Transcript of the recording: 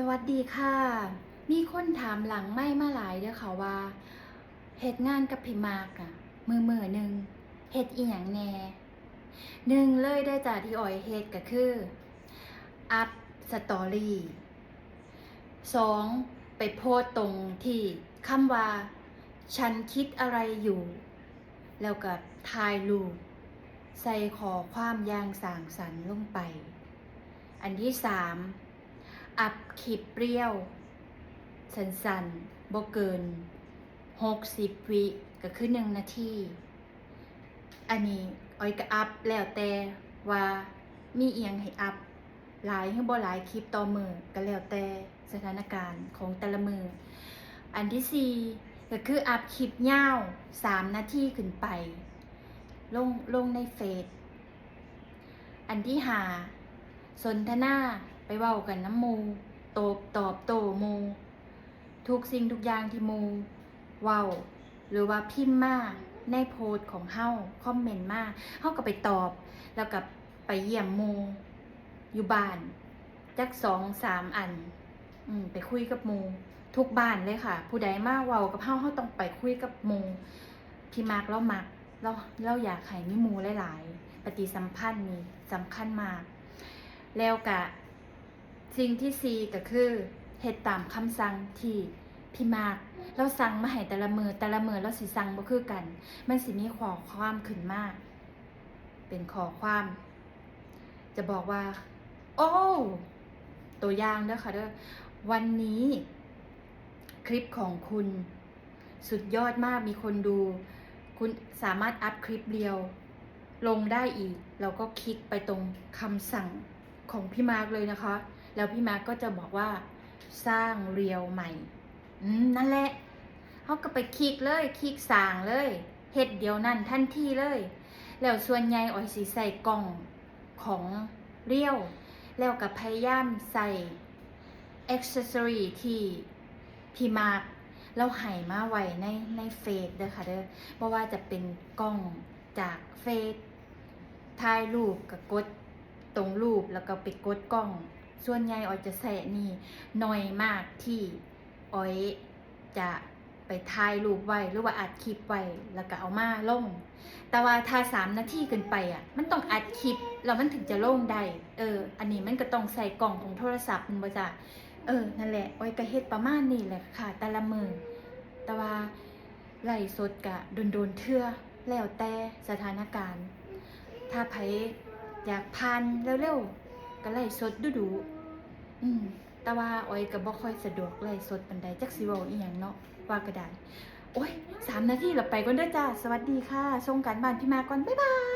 สวัสดีค่ะ มีคนถามหลังไม่มาหลายเด้อค่ะว่าเฮ็ดงานกับพี่มากอะมือมือหนึ่งเฮ็ดอีหยังแหน่หนึ่งเลยได้จากที่อ่อยเฮ็ดก็คืออัพสตอรี่สองไปโพสตตรงที่คำว่า ฉันคิดอะไรอยู่ แล้วก็ถ่ายรูปใส่ขอความยางสางสรรลงไป อันที่สาม อัพคลิปเปรี้ยว สันๆบ่เกิน60วิก็คือหนึ่งนาที อันนี้อ้อยก็อัพแล้วแต่ว่ามีเอียงให้อัพหลายหรือบ่หลายคลิปต่อมือก็แล้วแต่สถานการณ์ของแต่ละมือ อันที่สี่ก็คืออัพคลิปยาว3นาทีขึ้นไป ลงลงในเฟซอันที่หาสนทนา ไปเว้ากันน้ำมูตบตอบโตมูทุกสิ่งทุกอย่างที่มูเว้า หรือว่าพิมพ์มาในโพสของเฮาคอมเมนต์มาเฮาก็ไปตอบ แล้วก็ไปเยี่ยมมูอยู่บ้านจักสองสามอัน อืมไปคุยกับมูทุกบ้านเลยค่ะ ผู้ใดมาเว้ากับเฮาเฮาต้องไปคุยกับมูพี่มากเรามักเราเราอยากให้มีมูหลาย ๆ ปฏิสัมพันธ์นี่สำคัญมาก แล้วกะ สิ่งที่ซีก็คือเฮ็ดตามคำสั่งที่พี่มากเราสั่งมาให้แต่ละมือแต่ละมือเราสิสั่งบ่คือกัน มันสิมีขอความขึ้นมาก เป็นขอความ จะบอกว่า โอ้ตัวอย่างเด้อค่ะเด้อวันนี้ คลิปของคุณ สุดยอดมากมีคนดู คุณสามารถอัพคลิปเดียว ลงได้อีก เราก็คลิกไปตรงคำสั่งของพี่มาร์กเลยนะคะ แล้วพี่มาร์กก็จะบอกว่าสร้างเรียวใหม่นั่นแหละเขาก็ไปคลิกเลยคลิกสร้างเลยเฮ็ดเดียวนั่นทันทีเลย แล้วส่วนใหญ่อ๋อยสีใส่กล่องของเรียว แล้วกับพยายามใส่อ็อกเซสซอรีที่พี่มาร์กเราหายมาไว้ในในเฟซเด้อค่ะเด้อเพราะว่าจะเป็นกล้องจากเฟซถ่ายรูปกับกดตรงรูปแล้วก็ไปกดกล้อง ส่วนใหญ่ออยจะแสะนี่น้อยมากที่ออยจะไปถ่ายรูปไว้หรือว่าอัดคลิปไว้แล้วก็เอามาลง แต่ว่าถ้าสามนาทีเกินไปอะ มันต้องอัดคลิปแล้วมันถึงจะลงได้ เออ อันนี้มันก็ต้องใส่กล่องของโทรศัพท์มันบ่จ้ะเออ นั่นแหละออยก็เฮ็ดประมาณนี้แหละค่ะ แต่ละมือ แต่ว่าไล่สดกะโดนๆเทื่อแล้วแต่สถานการณ์ ถ้าไผอยากพันเร็วๆ ก็ไล่สดดูดูๆอืมแต่ว่าอ้อยก็บ่ค่อยสะดวกไล่สดปานใดจักสิเว้าอีหยังเนาะว่าก็ได้โอ้ยสามนาทีแล้วไปก่อนเด้อจ้า สวัสดีค่ะส่งการบ้านพี่มาก่อน บ๊ายบาย